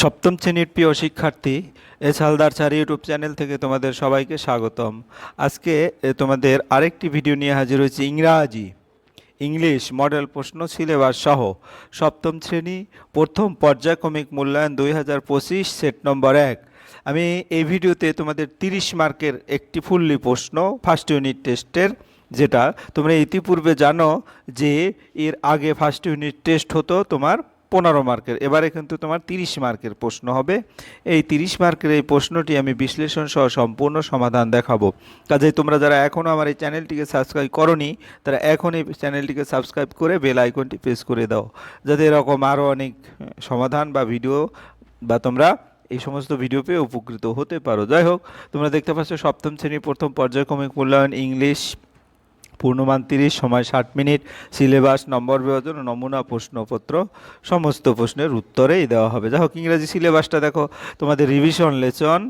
সপ্তম শ্রেণির প্রিয় শিক্ষার্থী S Haldar sir YouTube channel থেকে তোমাদের সবাইকে স্বাগতম। আজকে তোমাদের আরেকটি ভিডিও নিয়ে হাজির হয়েছে ইংরাজি, ইংলিশ মডেল প্রশ্ন সিলেবাস সহ সপ্তম শ্রেণি প্রথম পর্যায়ক্রমিক মূল্যায়ন দুই হাজার পঁচিশ, সেট নম্বর এক। আমি এই ভিডিওতে তোমাদের তিরিশ মার্কের একটি ফুললি প্রশ্ন ফার্স্ট ইউনিট টেস্টের যেটা তোমরা ইতিপূর্বে জানো যে এর আগে ফার্স্ট ইউনিট টেস্ট হতো তোমার পনেরো মার্কের। এবারে কিন্তু তোমার তিরিশ মার্কের প্রশ্ন হবে। এই তিরিশ মার্কের এই প্রশ্নটি আমি বিশ্লেষণ সহ সম্পূর্ণ সমাধান দেখাবো। কাজেই তোমরা যারা এখনও আমার এই চ্যানেলটিকে সাবস্ক্রাইব করনি, তারা এখন এই চ্যানেলটিকে সাবস্ক্রাইব করে বেল আইকনটি প্রেস করে দাও। যাতে এরকম আরও অনেক সমাধান বা ভিডিও বা তোমরা এই সমস্ত ভিডিও পেয়ে উপকৃত হতে পারো। যাই হোক, তোমরা দেখতে পাচ্ছ সপ্তম শ্রেণির প্রথম পর্যায়ক্রমিক মূল্যায়ন ইংলিশ পূর্ণমান তিরিশ, সময় ষাট মিনিট। সিলেবাস, নম্বর বিভাজন, নমুনা, প্রশ্নপত্র, সমস্ত প্রশ্নের উত্তরেই দেওয়া হবে। যাই হোক, ইংরেজি সিলেবাসটা দেখো, তোমাদের revision lesson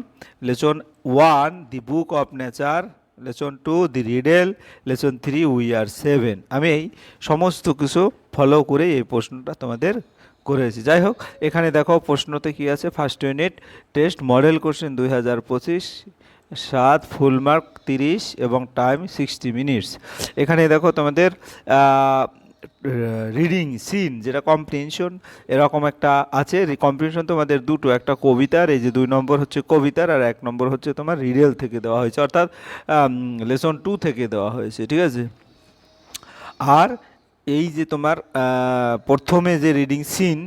lesson one the book of nature lesson two the riddle lesson three we are seven আমি এই সমস্ত কিছু ফলো করে এই প্রশ্নটা তোমাদের করেছি। যাই হোক, এখানে দেখো প্রশ্নতে কি আছে? First unit test model question দুই হাজার পঁচিশ সাত ফুল মার্ক তিরিশ এবং টাইম সিক্সটি মিনিটস এখানে দেখো তোমাদের রিডিং সিন যেটা কম্প্রিহেনশন এরকম একটা আছে। কম্প্রিহেনশন তোমাদের দুটো, একটা কবিতার, এই যে দুই নম্বর হচ্ছে কবিতার আর এক নম্বর হচ্ছে তোমার রিডেল থেকে দেওয়া হয়েছে। অর্থাৎ লেসন টু থেকে দেওয়া হয়েছে, ঠিক আছে? আর এই যে তোমার প্রথমে যে রিডিং সিন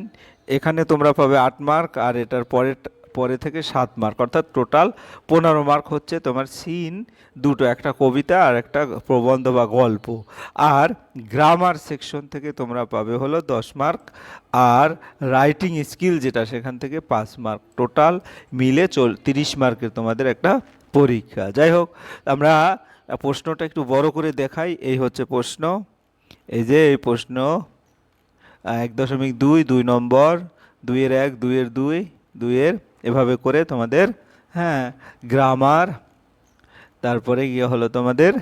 এখানে তোমরা পাবে আট মার্ক আর এটার পরে পরে থেকে সাত মার্ক অর্থাৎ টোটাল পনেরো মার্ক হচ্ছে তোমার সিন দুটো, একটা কবিতা আর একটা প্রবন্ধ বা গল্প। আর গ্রামার সেকশন থেকে তোমরা পাবে হলো দশ মার্ক আর রাইটিং স্কিল যেটা সেখান থেকে পাঁচ মার্ক টোটাল মিলে চল, তিরিশ মার্কের তোমাদের একটা পরীক্ষা। যাই হোক, আমরা প্রশ্নটা একটু বড় করে দেখাই। এই হচ্ছে প্রশ্ন। এই যে এই প্রশ্ন, এক দশমিক দুই দুই নম্বর, দুইয়ের এক, দুইয়ের দুই, দুইয়ের এভাবে করে তোমাদের হ্যাঁ গ্রামার তারপরে গিয়ে হলো তোমাদের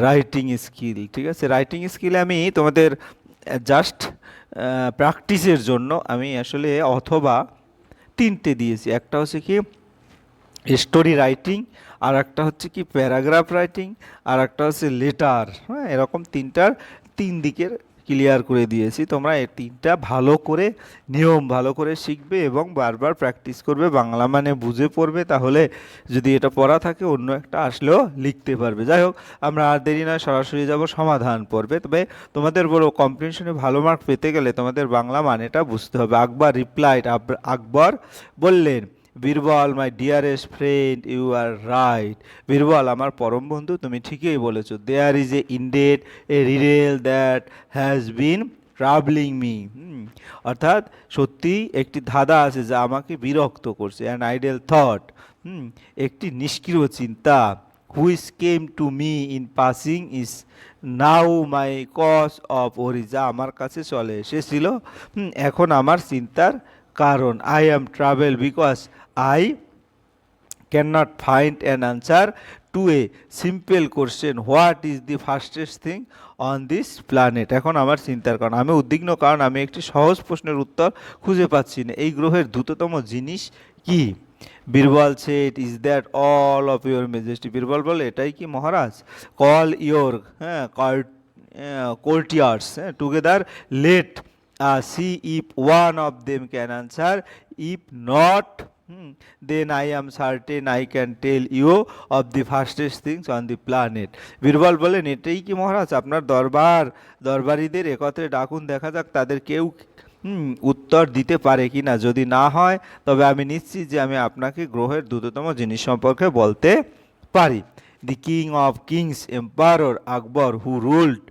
রাইটিং স্কিল ঠিক আছে? রাইটিং স্কিলে আমি তোমাদের জাস্ট প্র্যাকটিসের জন্য আমি আসলে অথবা তিনটে দিয়েছি। একটা হচ্ছে কি স্টোরি রাইটিং আর একটা হচ্ছে কি প্যারাগ্রাফ রাইটিং আর একটা হচ্ছে লেটার হ্যাঁ এরকম তিনটার তিন দিকের ক্লিয়ার করে দিয়েছি, তোমরা এই তিনটা ভালো করে, নিয়ম ভালো করে শিখবে এবং বারবার প্র্যাকটিস করবে, বাংলা মানে বুঝে পড়বে, তাহলে যদি এটা পড়া থাকে, অন্য একটা আসলেও লিখতে পারবে। যাই হোক, আমরা আর দেরি নয়, সরাসরি যাব সমাধান পড়বে তবে তোমাদের বড় কম্পিটিশনে ভালো মার্ক পেতে গেলে তোমাদের বাংলা মানেটা বুঝতে হবে। আকবর রিপ্লাইড আকবর বললেন Birbal my dearest friend you are right Birbal, আমার পরম বন্ধু, তুমি ঠিকই বলেছ। There is a indeed a riddle that has been troubling me অর্থাৎ সত্যি একটি ধাঁধা আছে যা আমাকে বিরক্ত করছে। অ্যান আইডেল থট একটি নিষ্ক্রিয় চিন্তা। Which came to me in passing is now my cause of worry যা আমার কাছে চলে এসেছিল। এখন আমার চিন্তার কারণ। I am trouble because I can not find an answer to a simple question what is the fastest thing on this planet এখন আমার চিন্তার কারণ, আমি উদ্বিগ্ন কারণ, আমি একটি সহজ প্রশ্নের উত্তর খুঁজে পাচ্ছি না। এই গ্রহের দ্রুততম জিনিস কি? Birbal said is that all of your majesty Birbal বলে, এটাই কি মহারাজ? কল ইয়োর হ্যাঁ কোর্টিয়ার্স হ্যাঁ together let see if one of them can answer if not then I am certain I can tell you of the fastest things on the planet Birbal বলেন এটাই কি মহারাজ? আপনার দরবার, দরবারিদের একত্রে ডাকুন, দেখা যাক তাদের কেউ উত্তর দিতে পারে কি না যদি না হয়, তবে আমি নিশ্চিত যে আমি আপনাকে গ্রহের দ্রুততম জিনিস সম্পর্কে বলতে পারি। The king of kings emperor Akbar who ruled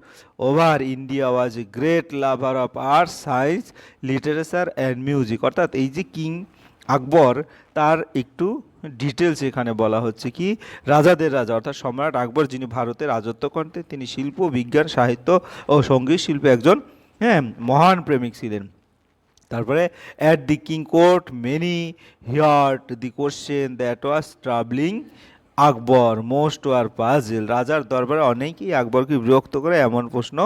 over India was great lover of art science literature and music অর্থাৎ এই যে কিং আকবর তার একটু ডিটেলস এখানে বলা হচ্ছে কি, রাজাদের রাজা, অর্থাৎ সম্রাট আকবর যিনি ভারতে রাজত্ব করতেন তিনি শিল্প, বিজ্ঞান, সাহিত্য ও সংগীত শিল্পে একজন হ্যাঁ মহান প্রেমিক ছিলেন। তারপরে at the king court many heard the question that was troubling Akbar most were puzzle রাজার দরবারে অনেকেই আকবরকে বিরক্ত করে এমন প্রশ্ন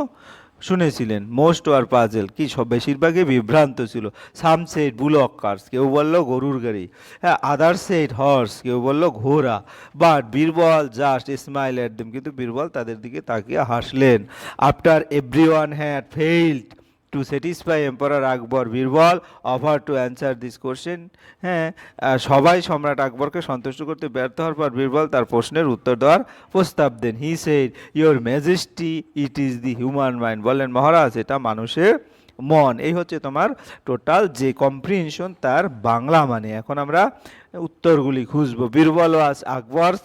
শুনেছিলেন মোস্ট ওয়ার পাজেল কি সব বেশিরভাগই বিভ্রান্ত ছিল। সাম সেট বুলক কার্স কেউ বলল গরুর গাড়ি হ্যাঁ আদার সেট হর্স কেউ বলল ঘোড়া। But Birbal just smile at them কিন্তু বীরবল তাদের দিকে তাকিয়ে হাসলেন। After everyone had failed to satisfy emperor Akbar Birbal offer to answer this question হ্যাঁ সবাই সম্রাট আকবরকে সন্তুষ্ট করতে ব্যর্থ হওয়ার পর বীরবল তার প্রশ্নের উত্তর দেওয়ার প্রস্তাব দেন। He said your majesty it is the human mind বললেন, মহারাজ, এটা মানুষের মন। এই হচ্ছে তোমার টোটাল যে কম্প্রিহেনশন তার বাংলা মানে। এখন আমরা উত্তরগুলি খুঁজবো। Birbal was Akbar's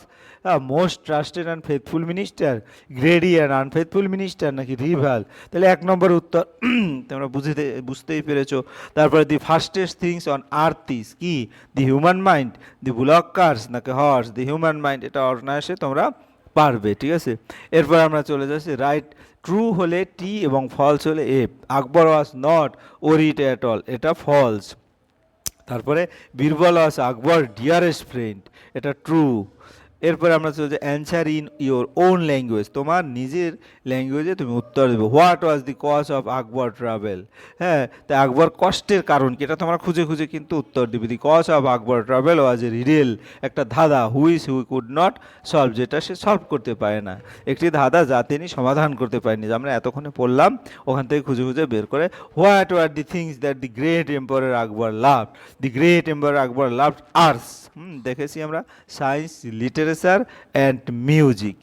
most trusted and faithful minister greedy and unfaithful minister নাকি রিভাল তাহলে এক নম্বর উত্তর, তোমরা বুঝতে, বুঝতেই পেরেছ। তারপরে the fastest things on earth is কি? The human mind the bullock cars নাকি হর্স দি হিউম্যান মাইন্ড এটা অনায়াসে তোমরা পারবে, ঠিক আছে? এরপর আমরা চলে যাচ্ছি রাইট ট্রু হলে টি এবং ফলস হলে F Akbar was not worried at all এটা ফলস তারপরে Birbal was Akbar dearest friend এটা ট্রু এরপরে আমরা চলে যাই answer in your own language তোমার নিজের ল্যাঙ্গুয়েজে তুমি উত্তর দেবে। What was the cause of Akbar trouble হ্যাঁ তা আকবর কষ্টের কারণ কি? এটা তোমরা খুঁজে খুঁজে কিন্তু উত্তর দিবে। The cause of Akbar trouble was a riddle একটা ধাঁধা। হুইস হুই কুড নট সলভ যেটা সে সলভ করতে পারে না। একটি ধাঁধা যা তিনি সমাধান করতে পারেনি আমরা এতক্ষণে পড়লাম, ওখান থেকে খুঁজে খুঁজে বের করে what were the things that the great emperor Akbar love the great emperor Akbar love arts দেখেছি আমরা সায়েন্স লিটারেচার অ্যান্ড মিউজিক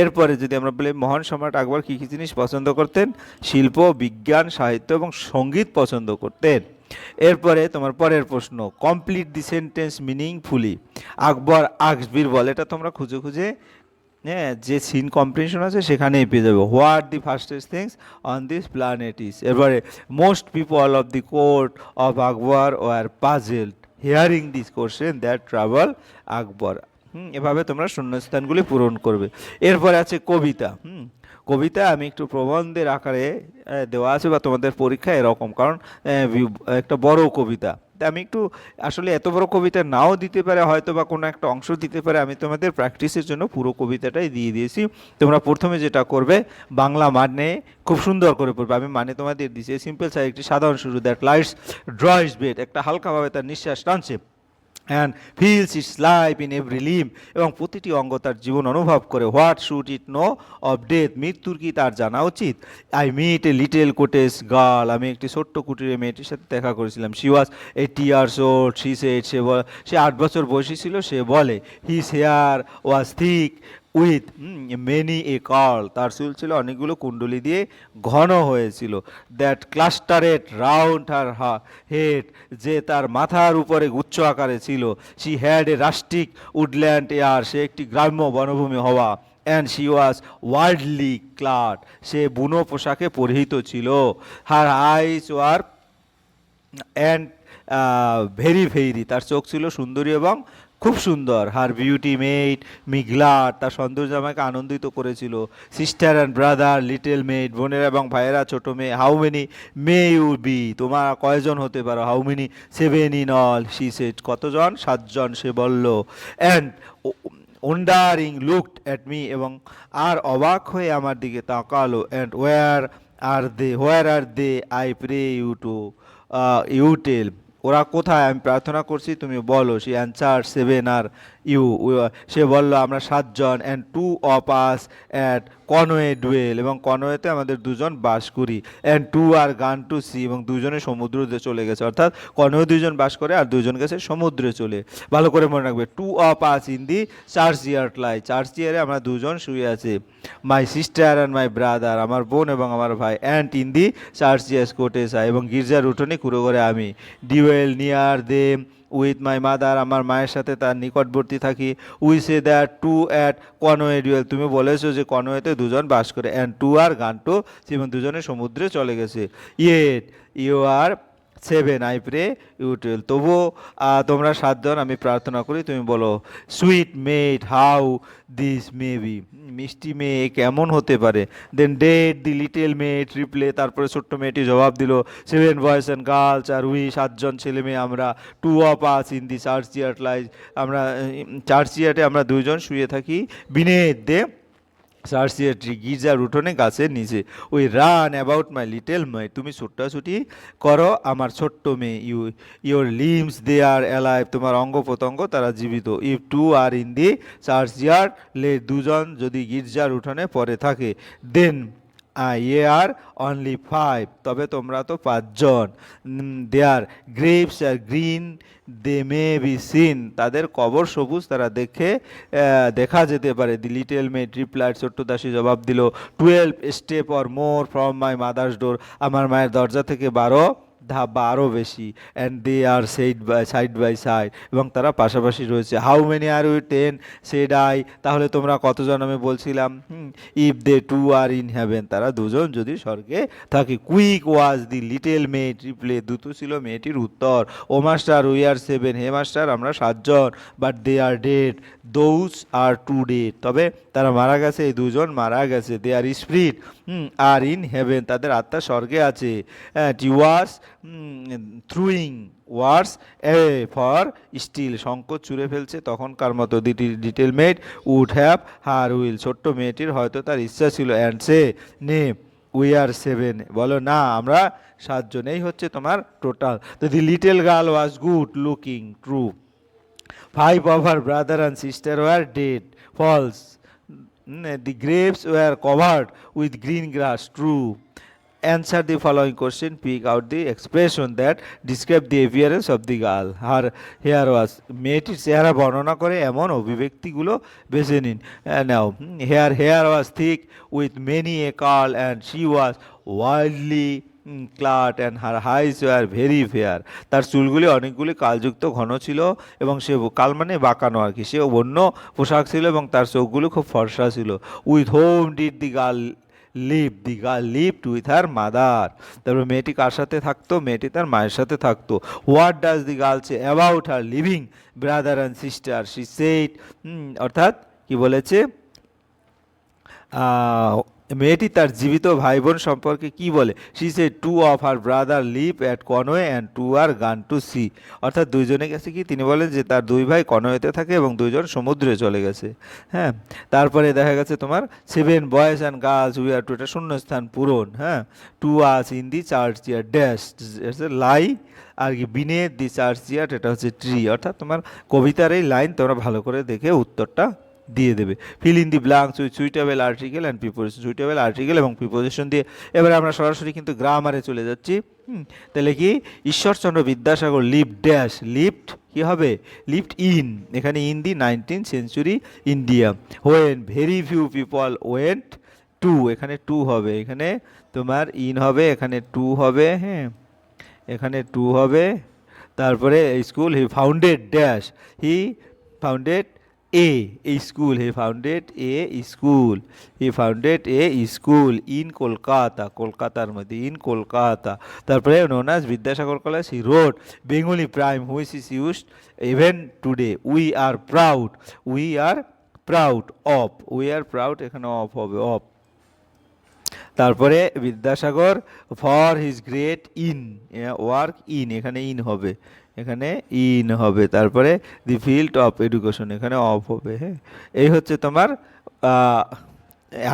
এরপরে যদি আমরা বলি মহান সম্রাট আকবর কী কী জিনিস পছন্দ করতেন? শিল্প, বিজ্ঞান, সাহিত্য এবং সংগীত পছন্দ করতেন। এরপরে তোমার পরের প্রশ্ন complete the sentence meaningfully Akbar asks Birbal এটা তোমরা খুঁজে খুঁজে হ্যাঁ যে সিন কম্প্রিহেনশন আছে সেখানেই পেয়ে যাবে। What the fastest things on this planet is এরপরে most people of the court of Akbar were puzzled hearing this question that trouble Akbar. Hmm, এভাবে তোমরা শূন্যস্থানগুলি পূরণ করবে। এরপরে আছে কবিতা। হুম, কবিতা আমি একটু প্রবন্ধের আকারে দেওয়া আছে বা তোমাদের পরীক্ষা এরকম, কারণ একটা বড় কবিতা। আমি একটু, আসলে এত বড় কবিতা নাও দিতে পারে, হয়তো বা কোনো একটা অংশ দিতে পারে, আমি তোমাদের প্র্যাকটিসের জন্য পুরো কবিতাটাই দিয়ে দিয়েছি। তোমরা প্রথমে যেটা করবে, বাংলা মানে খুব সুন্দর করে পড়বে। আমি মানে তোমাদের দিয়েছি সিম্পল সাইড একটি সাধারণ শুরু দ্যাট লাইটস ড্রয়েস বেড একটা হালকাভাবে তার নিঃশ্বাস টানছে। And feels its life in every limb এবং প্রতিটি অঙ্গ তার জীবন অনুভব করে। What should it know of death মৃত্যুর কি তার জানা উচিত? I met a little cottage girl আমি একটি ছোট্ট কুটিরে মেয়েটির সাথে দেখা করেছিলাম। She was eight years old she said সে সে আট বছর বয়সী ছিল। সে বলে his hair was thick with. Many a curl তার চুল ছিল অনেকগুলো কুণ্ডলি দিয়ে ঘন হয়েছিল। That clustered round her head যে তার মাথার উপরে গুচ্ছ আকারে ছিল। She had a rustic woodland air সে একটি গ্রাম্য বনভূমি হওয়া। And she was wildly clad সে বুনো পোশাকে পরিহিত ছিল। Her eyes were and very very তার চোখ ছিল সুন্দরী এবং খুব সুন্দর। হার বিউটি মেড মিগলার তার সৌন্দর্য আমাকে আনন্দিত করেছিল। Sister and brother little maid বোনেরা এবং ভাইয়েরা, ছোট মেয়ে how many may you be তোমার কয়জন হতে পারো? How many seven in all she said কতজন? সাতজন, সে বলল। And wondering looked at me এবং আর অবাক হয়ে আমার দিকে তাকালো। And where are they where are they I pray you to you tell ওরা কোথায়? আমি প্রার্থনা করছি তুমি বলো। সে অ্যান্সার সেভেন আর ইউ সে বলল, আমরা সাতজন and two of at Conway dwell এবং কনওয়েতে আমাদের দুজন বাস করি and two are gone to C এবং দুজনে সমুদ্রে চলে গেছে। অর্থাৎ কনওয়ে দুজন বাস করে আর দুজন গেছে সমুদ্রে চলে। ভালো করে মনে রাখবে two of us in the churchyard lie church ইয়ারে আমরা দুজন শুয়ে আছি। My sister and my brother আমার বোন এবং আমার ভাই and in the churchyard cottage এবং গির্জার উঠোনে কুড়ো করে আমি। Dwell near them with my mother আমার মায়ের সাথে তার নিকটবর্তী থাকি। We say that two at Conway dwell তুমি বলেছ যে কনওয়েতে দুজন বাস করে। And two are gone two এবং দুজনে সমুদ্রে চলে গেছে। Yet you are seven, I pray, you twelve তবুও তোমরা সাতজন, আমি প্রার্থনা করি, তুমি বলো sweet maid how this may be মিষ্টি মেয়ে কেমন হতে পারে? দেন ডেট দি লিটেল মেয়ে ট্রিপলে তারপরে ছোট্ট মেয়েটি জবাব দিল seven boys and girls are we সাতজন ছেলে মেয়ে আমরা two of us in the churchyard lie আমরা চার্চ ইয়ার্টে আমরা দুইজন শুয়ে থাকি বিনে দে সার্সিয়াট্রি গির্জার উঠোনে গাছের নিচে ওই run about my little maid তুমি ছুটাছুটি করো আমার ছোট্ট মেয়ে you your limbs they are alive তোমার অঙ্গ প্রত্যঙ্গ তারা জীবিত if two are in the churchyard laid দুজন যদি গির্জার উঠোনে পরে থাকে দেন ইয়ে আর অনলি ফাইভ তবে তোমরা তো পাঁচজন। Their graves are green they may be seen তাদের কবর সবুজ, তারা দেখে দেখা যেতে পারে। দি লিটেল মেট রিপ্লাইড ছোট্ট জবাব দিল twelve step or more from my mother's door আমার মায়ের দরজা থেকে বারো ধাপ বা আরও বেশি and they are side by side by side এবং তারা পাশাপাশি রয়েছে। How many are we then said I তাহলে তোমরা কতজন? আমি বলছিলাম if they two are in heaven তারা দুজন যদি স্বর্গে থাকে। কুইক ওয়াজ দি লিটেল মেয়ে রিপ্লে দ্রুত ছিল মেয়েটির উত্তর। O master we are seven hey master আমরা সাতজন but they are dead those are two dead তবে তারা মারা গেছে, এই দুজন মারা গেছে they are spirit are in heaven তাদের আত্মা স্বর্গে আছে। টিওয়ার্স throwing Wars A for still Shankar চুরে ফেলছে তখনকার মতো দিটি detail made would have her will ছোট্ট মেয়েটির হয়তো তার ইচ্ছা ছিল অ্যান্ড সে নে উই আর সেভেন বলো না আমরা সাতজন এই হচ্ছে তোমার টোটাল তো the little girl was good looking true five of her brother and sister were dead. False. Mm, The graves were covered with green grass. Answer the following question. Pick out the expression that describe the appearance of the girl. Her hair was, মেয়েটির চেহারা বর্ণনা করে এমন অভিব্যক্তিগুলো বেছে নিন। নাও। Her hair was thick with many a curl and she was wildly clad and her eyes were very fair তার চুলগুলি অনেকগুলি কালযুক্ত ঘন ছিল এবং সে কাল মানে বাঁকানো আর কি। সে অন্য পোশাক ছিল এবং তার চোখগুলো খুব ফর্সা ছিল। With whom did the girl live the girl lived with her mother তারপরে মেয়েটি কার সাথে থাকতো? মেয়েটি তার মায়ের সাথে থাকতো। What does the girl say about her living brother and sister she said অর্থাৎ কি বলেছে? মেয়েটি তার জীবিত ভাই বোন সম্পর্কে কি বলে? She says two of her brother live at Conway and two are gone to sea অর্থাৎ দুইজনে গেছে কি তিনি বলেন যে তার দুই ভাই কনওয়েতে থাকে এবং দুইজন সমুদ্রে চলে গেছে। হ্যাঁ? তারপরে দেখা গেছে তোমার seven boys and girls we are two এটা শূন্যস্থান পূরণ। হ্যাঁ? Two us in the churchyard dash lie আর কি বিনের দি চার্চ ইয়ার এটা হচ্ছে ট্রি অর্থাৎ তোমার কবিতার এই লাইন তোমরা ভালো করে দেখে উত্তরটা দিয়ে দেবে। Fill in the blanks with suitable article and preposition suitable article এবং প্রিপোজিশন দিয়ে। এবারে আমরা সরাসরি কিন্তু গ্রামারে চলে যাচ্ছি। তাহলে কি? Ishwarchandra Vidyasagar lived dash, lived কী হবে? লিফট ইন, এখানে in the nineteen century India. When very few people went to এখানে টু হবে, এখানে তোমার ইন হবে, এখানে টু হবে হ্যাঁ এখানে টু হবে। তারপরে school he founded dash he founded a school he founded a school he founded a school in Kolkata কলকাতার মধ্যে ইন কলকাতা তারপরে নোনাস Vidyasagar college he wrote Bengali primer which is used even today we are proud we are proud of we are proud এখানে of হবে of তারপরে Vidyasagar for his great in work in এখানে in হবে. এখানে in হবে, তারপরে the field of education এখানে of হবে হ্যাঁ? এই হচ্ছে তোমার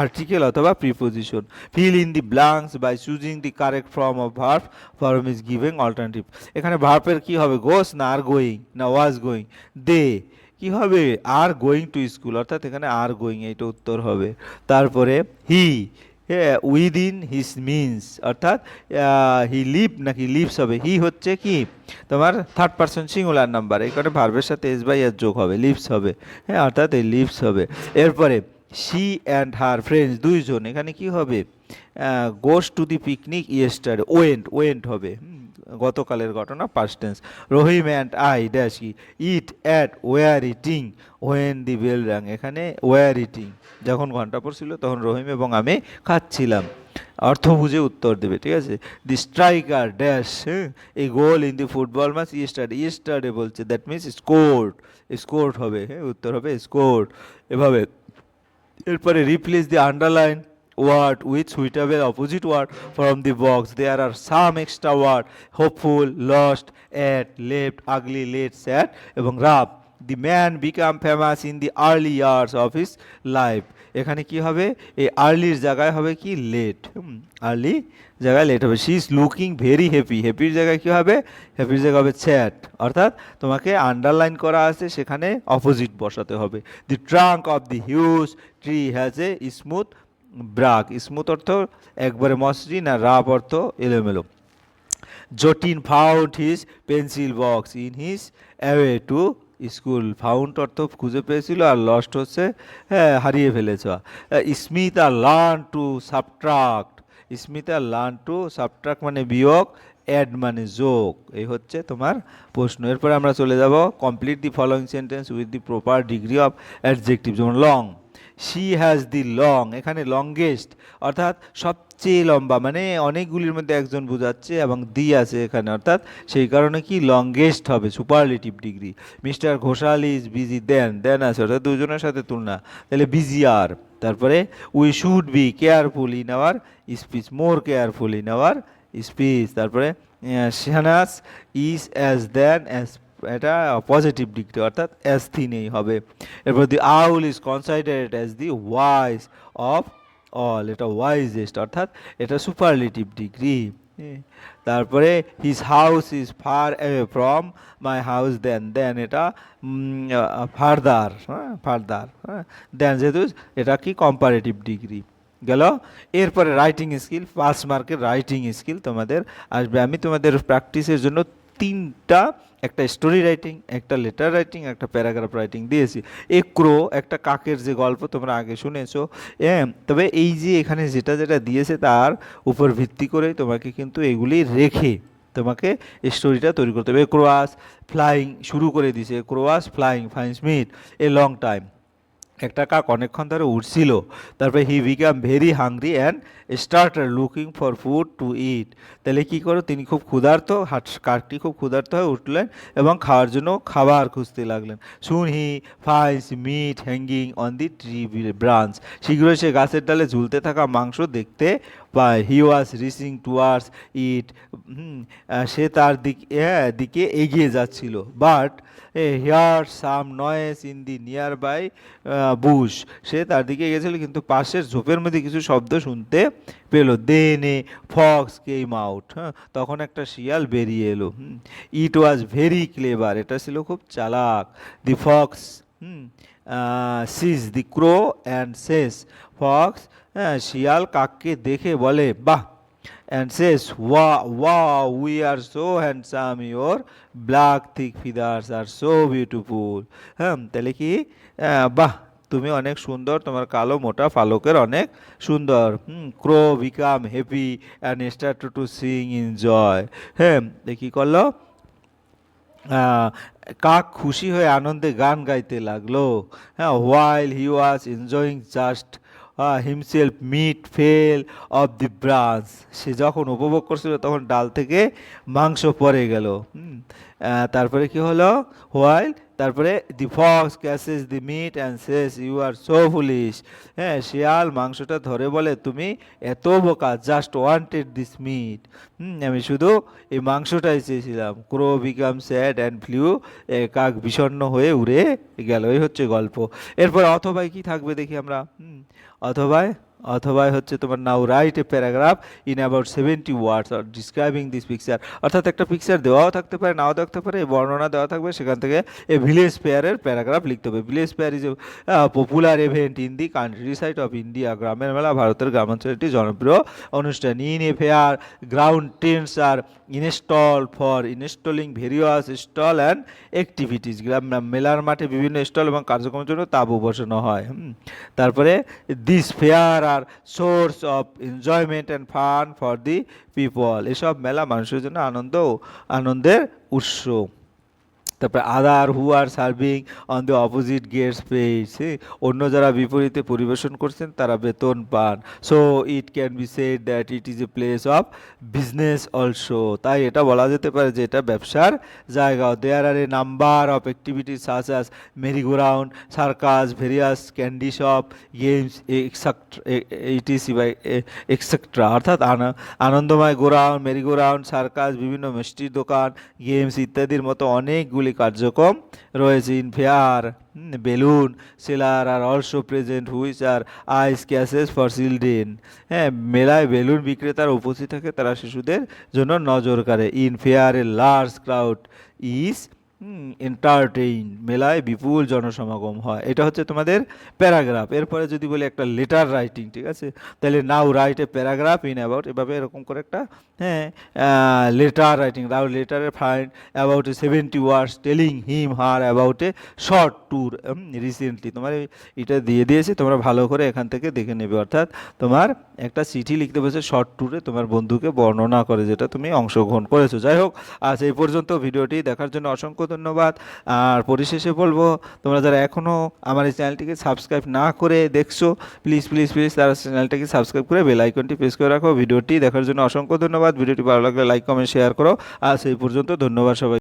আর্টিকেল অথবা preposition fill in the blanks by choosing the correct form of verb form is giving alternative এখানে ভার্বের কি হবে? গোস না আর গোয়িং না ওয়াজ গোয়িং দে কি হবে? আর গোয়িং টু স্কুল অর্থাৎ এখানে আর গোয়িং এইটা উত্তর হবে। তারপরে হি উইদিন হিস মিন্স অর্থাৎ হি লিভ নাকি লিভস হবে হি হচ্ছে কি? তোমার থার্ড পার্সন সিঙ্গুলার নাম্বার এখানে ভার্বের সাথে এস বাই যোগ হবে লিভস হবে হ্যাঁ অর্থাৎ এই লিভস হবে। এরপরে শি অ্যান্ড হার ফ্রেন্ডস দুইজন, এখানে কি হবে? Goes to the picnic yesterday went went হবে গতকালের ঘটনা past tense Rahim and I dash কি eat ate were eating when the bell rang এখানে ওয়ার ইটিং যখন ঘণ্টা পড়ছিল তখন রহিম এবং আমি খাচ্ছিলাম। অর্থ বুঝে উত্তর দেবে, ঠিক আছে? দি স্ট্রাইকার ড্যাশ হ্যাঁ এই goal in the football match yesterday yesterday বলছে দ্যাট মিনস স্কোর্ড স্কোর্ড হবে হ্যাঁ উত্তর হবে স্কোর্ড এভাবে, এরপরে replace the underline word with suitable opposite word from the box there are some extra word hopeful lost at left ugly late sat এবং rub the man became famous in the early years of his life এখানে কি হবে? এই আর্লির জায়গায় হবে কি? Late early জায়গায় লেট হবে। She is looking very happy হ্যাপির জায়গায় কী হবে? হ্যাপির জায়গায় হবে চ্যাট অর্থাৎ তোমাকে আন্ডারলাইন করা আছে, সেখানে অপোজিট বসাতে হবে। দি trunk of the huge tree has a smooth BRAC smooth অর্থ একবারে মসৃণ আর রাফ অর্থ এলোমেলো। জটিন found his pencil box in his away to school found অর্থ খুঁজে পেয়েছিল আর লস্ট হচ্ছে হ্যাঁ হারিয়ে ফেলেছ। Smith R learn to subtract Smith R learn to subtract মানে বিয়োগ অ্যাড মানে যোগ। এই হচ্ছে তোমার প্রশ্ন। এরপরে আমরা চলে যাব complete the following sentence with the proper degree of adjective যেমন long she has the long এখানে লংগেস্ট অর্থাৎ সবচেয়ে লম্বা মানে অনেকগুলির মধ্যে একজন বোঝাচ্ছে এবং দি আছে এখানে, অর্থাৎ সেই কারণে কি লংগেস্ট হবে superlative degree mister Ghosal is busy then then আছে, অর্থাৎ দুজনের সাথে তুলনা। তাহলে বিজি আর তারপরে we should be careful in our speech more careful in our speech তারপরে Shahnaz is as then as এটা পজিটিভ ডিগ্রি অর্থাৎ অ্যাজ থিনেই হবে। এরপর the owl is considered as the wise of all এটা ওয়াইজেস্ট অর্থাৎ এটা সুপারলেটিভ ডিগ্রি তারপরে his house is far away from my house then then এটা ফারদার হ্যাঁ ফারদার হ্যাঁ দেন যেহেতু এটা কি কম্পারেটিভ ডিগ্রি গেল? এরপরে রাইটিং স্কিল পাঁচ মার্কের রাইটিং স্কিল তোমাদের আসবে। আমি তোমাদের প্র্যাকটিসের জন্য তিনটা একটা স্টোরি রাইটিং একটা লেটার রাইটিং একটা প্যারাগ্রাফ রাইটিং দিয়েছি। এ ক্রো, একটা কাকের যে গল্প তোমরা আগে শুনেছো হ্যাঁ? তবে এই যে এখানে যেটা যেটা দিয়েছে তার উপর ভিত্তি করে তোমাকে কিন্তু এগুলি রেখে তোমাকে স্টোরিটা তৈরি করতে হবে। ক্রোয়াস ফ্লাইং শুরু করে দিয়েছে। Crow was flying finds meat a long time একটা কাক অনেকক্ষণ ধরে উঠছিল তারপরে he became very hungry and start looking for food to eat তাহলে কী করো? তিনি খুব ক্ষুধার্ত, হাট কাকটি খুব ক্ষুধার্ত হয়ে উঠলেন এবং খাওয়ার জন্য খাবার খুঁজতে লাগলেন। Soon he finds meat hanging on the tree branch শীঘ্রই সে গাছের ডালে ঝুলতে থাকা মাংস দেখতে পায় হি ওয়াজ রিসিং টুয়ার্ডস ইট সে তার দিক হ্যাঁ দিকে এগিয়ে যাচ্ছিল। But a hear some noise in the nearby bush সে তার দিকে গেছিল কিন্তু পাশের ঝোপের মধ্যে কিছু শব্দ শুনতে পেল। দেনে ফক্স কেম আউট হ্যাঁ তখন একটা শিয়াল বেরিয়ে এলো। ইট ওয়াজ ভেরি ক্লেভার এটা ছিল খুব চালাক। The fox whom sees the crow and says fox শিয়াল কাককে দেখে বলে বাহ! And says, wow wow we are so handsome your black thick feathers are so beautiful হ্যাঁ তাহলে কি? বাহ তুমি অনেক সুন্দর তোমার কালো মোটা পালকের অনেক সুন্দর। Crow became happy and start to sing in joy হ্যাঁ কি করল? কাক খুশি হয়ে আনন্দে গান গাইতে লাগল। হ্যাঁ while he was enjoying just himself meat fell off the branch সে যখন উপভোগ করছিল তখন ডাল থেকে মাংস পরে গেল। হুম, তারপরে কি হলো? হোয়াইল তারপরে the fox catches the meat and says you are so foolish হ্যাঁ শিয়াল মাংসটা ধরে বলে তুমি এত বোকা জাস্ট ওয়ান্টেড দিস মিট আমি শুধু এই মাংসটাই চেয়েছিলাম। Crow became sad and flew কাক বিষণ্ণ হয়ে উড়ে গেল। এই হচ্ছে গল্প। এরপর অথবায় কি থাকবে দেখি আমরা। হুম, অথবায় হচ্ছে তোমার now write a paragraph in about seventy words are describing this picture অর্থাৎ একটা পিকচার দেওয়াও থাকতে পারে, নাও থাকতে পারে বর্ণনা দেওয়া থাকবে, সেখান থেকে এ ভিলেজ পেয়ারের প্যারাগ্রাফ লিখতে হবে। Village fair is a popular event in the countryside of India গ্রামের মেলা, ভারতের গ্রামাঞ্চলে একটি জনপ্রিয় অনুষ্ঠান। In a fair ground tents are install for installing various stall and activities গ্রাম, মেলার মাঠে বিভিন্ন স্টল এবং কার্যক্রমের জন্য তাঁবু বসানো হয়। তারপরে this fair are source of enjoyment and fun for the people এসব মেলা মানুষের জন্য আনন্দ আনন্দের উৎস। তারপরে other who are serving on the opposite gets paid অন্য যারা বিপরীতে পরিবেশন করছেন, তারা বেতন পান। So it can be said that it is a place of business also তাই এটা বলা যেতে পারে যে এটা ব্যবসার জায়গা। There are a number of activities such as merry go round circus various candy shop games ETC by etcetera অর্থাৎ আনা- আনন্দময় গোরাউন্ড মেরিগোরাউন্ড সার্কাস বিভিন্ন মিষ্টির দোকান গেমস ইত্যাদির মতো অনেকগুলি নিম্নলিখিতগুলি কার্যক্রম রয়েছে in fair balloon seller are also present which are ice ক্যাশেস for children হ্যাঁ মেলায় বেলুন বিক্রেতার উপস্থিত থাকে, তারা শিশুদের জন্য নজর কাড়ে। In fair a large crowd is entertain মেলায় বিপুল জনসমাগম হয়। এটা হচ্ছে তোমাদের প্যারাগ্রাফ। এরপরে যদি বলি একটা লেটার রাইটিং ঠিক আছে? তাহলে now write a paragraph in about এভাবে এরকম করে একটা হ্যাঁ letter writing now লেটারে find about a seventy words telling him her about a short tour recently তোমার এটা দিয়ে দিয়েছে, তোমরা ভালো করে এখান থেকে দেখে নেবে। অর্থাৎ তোমার একটা চিঠি লিখতে বসে শর্ট ট্যুরে তোমার বন্ধুকে বর্ণনা করে, যেটা তুমি অংশগ্রহণ করেছ। যাই হোক, আজ এই পর্যন্ত। ভিডিওটি দেখার জন্য অসংখ্য ধন্যবাদ। আর পরিশেষে বলব, তোমরা যারা এখনও আমার এই চ্যানেলটিকে সাবস্ক্রাইব না করে দেখছ প্লিজ প্লিজ প্লিজ তারা চ্যানেলটাকে সাবস্ক্রাইব করে বেল আইকনটি প্রেস করে রাখো। ভিডিওটি দেখার জন্য অসংখ্য ধন্যবাদ। ভিডিওটি ভালো লাগলে লাইক কমেন্ট শেয়ার করো। আর সেই পর্যন্ত, ধন্যবাদ সবাই